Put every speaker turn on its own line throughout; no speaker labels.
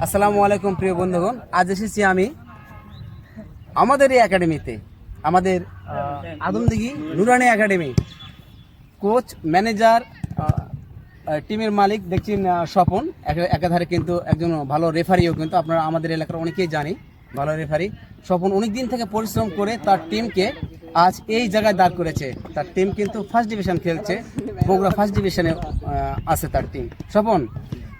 আসসালামু আলাইকুম, প্রিয় বন্ধুগণ। আজ এসেছি আমি আমাদের এই একাডেমিতে, আমাদের আদমদিঘি নুরানি একাডেমি। কোচ, ম্যানেজার টিমের মালিক, দেখছেন স্বপন। একা- একাধারে কিন্তু একজন ভালো রেফারিও কিন্তু আপনারা আমাদের এলাকার অনেকেই জানি, ভালো রেফারি। স্বপন অনেক দিন থেকে পরিশ্রম করে তার টিমকে আজ এই জায়গায় দাঁড় করেছে। তার টিম কিন্তু ফার্স্ট ডিভিশন খেলছে, বগুড়া ফার্স্ট ডিভিশনে আছে তার টিম। স্বপন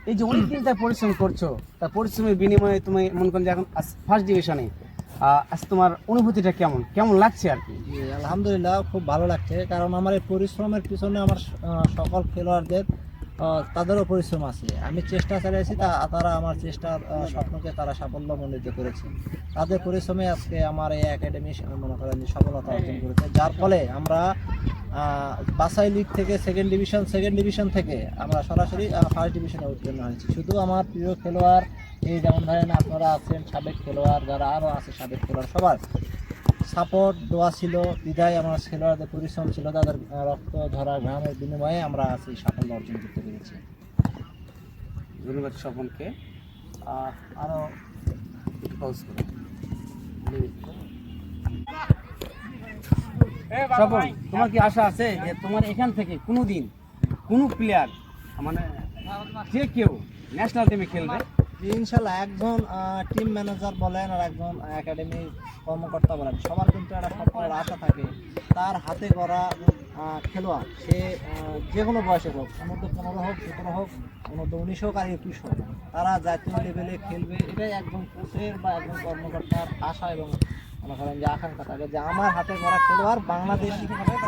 এই যে অনেক তার পরিশ্রম করছ, তার পরিশ্রমের বিনিময়ে তুমি মনে করেন যে এখন ফার্স্ট ডিভিশনে আজ তোমার অনুভূতিটা কেমন? কেমন লাগছে আর কি?
আলহামদুলিল্লাহ, খুব ভালো লাগছে। কারণ আমার এই পরিশ্রমের পিছনে আমার সকল খেলোয়াড়দের তাদেরও পরিশ্রম আছে। আমি চেষ্টা চালিয়েছি, তা, তারা আমার চেষ্টার স্বপ্নকে তারা সাফল্য সাফল্যমণ্ডিত করেছে। তাদের পরিশ্রমে আজকে আমার এই একাডেমি মনে করেন সফলতা অর্জন করেছে। যার ফলে আমরা বাসাই লিগ থেকে সেকেন্ড ডিভিশন সেকেন্ড ডিভিশন থেকে আমরা সরাসরি ফার্স্ট ডিভিশনে উত্তীর্ণ হয়েছি। শুধু আমার প্রিয় খেলোয়াড় এই যেমন ধরেন আপনারা আছেন সাবেক খেলোয়াড় যারা আরও আছে সাবেক খেলোয়াড় সবার সাপোর্ট দোয়া ছিল বিদায় আমার খেলোয়াড়দের পরিশ্রম ছিল তাদের রক্ত ধরা গ্রামের বিনিময়ে আমরা সেই সাফল্য অর্জন করতে পেরেছি।
ধন্যবাদ স্বপনকে। আহ, স্বপন তোমার কি আশা আছে যে তোমার এখান থেকে কোনো দিন কোনো প্লেয়ার মানে যে কেউ ন্যাশনাল টিমে খেলবে?
ইনশাল্লাহ একজন টিম ম্যানেজার বলেন আর একজন একাডেমি কর্মকর্তা বলেন সবার কিন্তু একটা সফলের আশা থাকে। তার হাতে গড়া খেলোয়াড় সে যে কোনো বয়সে হোক অনূর্ধ্ব পনেরো হোক সতেরো হোক অনূর্ধ্ব উনিশ হোক আর একুশ হোক তারা জাতীয় লেভেলে খেলবে। এটাই একজন কোচের বা একজন কর্মকর্তার আশা এবং মনে করেন যে আকাঙ্ক্ষা থাকে যে আমার হাতে গড়া খেলোয়াড় বাংলাদেশ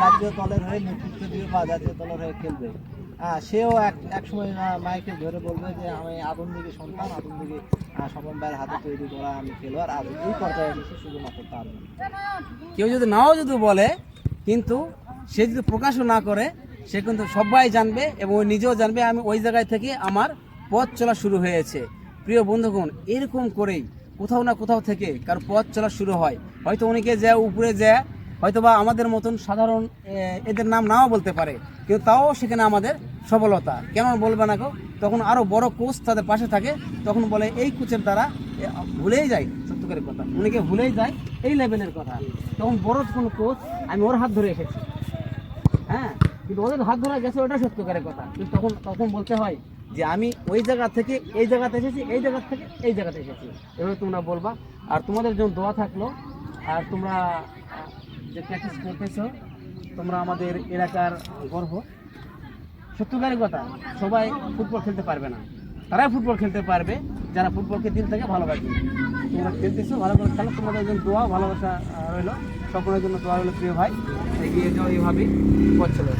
জাতীয় দলের হয়ে নেতৃত্ব দিবে বা জাতীয় দলের হয়ে খেলবে। হ্যাঁ সেও এক এক সময় মাইকে ধরে বলবে যে আমি আদম দিকে সন্তান আদম দিকে স্বপন ভাইয়ের হাতে তৈরি করা আমি খেলোয়াড়। আর এই পর্যায়ে এসে শুধুমাত্র তার।
কেউ যদি নাও যদি বলে, কিন্তু সে যদি প্রকাশও না করে, সে কিন্তু সবাই জানবে এবং নিজেও জানবে, আমি ওই জায়গায় থেকে আমার পথ চলা শুরু হয়েছে। প্রিয় বন্ধুগণ, এরকম করেই কোথাও না কোথাও থেকে কার পথ চলা শুরু হয়। হয়তো অনেকে যায় উপরে যায় হয়তো বা আমাদের মতন সাধারণ এদের নাম নাও বলতে পারে। কিন্তু তাও সেখানে আমাদের সফলতা। কেন বলবে না গো? তখন আরও বড় কোচ তাদের পাশে থাকে, তখন বলে এই কোচের দ্বারা ভুলেই যায়। সত্যকারের কথা। অনেকে ভুলেই যায়, এই লেভেলের কথা। তখন বড় কোনো কোচ, আমি ওর হাত ধরে এসেছি। হ্যাঁ? কিন্তু ওদের হাত ধরা গেছে, ওটা সত্যকারের কথা। কিন্তু তখন তখন বলতে হয় যে আমি ওই জায়গা থেকে এই জায়গাতে এসেছি, এই জায়গা থেকে এই জায়গাতে এসেছি। এভাবে তোমরা বলবা। আর তোমাদের জন্য দোয়া থাকল। আর তোমরা, যে প্র্যাকটিস করতেছো, তোমরা আমাদের এলাকার গর্ব। সত্যকারের কথা, সবাই ফুটবল খেলতে পারবে না। তারাই ফুটবল খেলতে পারবে, যারা ফুটবলকে দিল থেকে ভালোবাসবে তোমরা খেলতেছো, ভালো করে খেলো। তোমাদের জন্য দোয়া, ভালোবাসা রইল। সকলের জন্য দোয়া রইল, প্রিয় ভাই। এগিয়ে যাও এইভাবেই। চলো।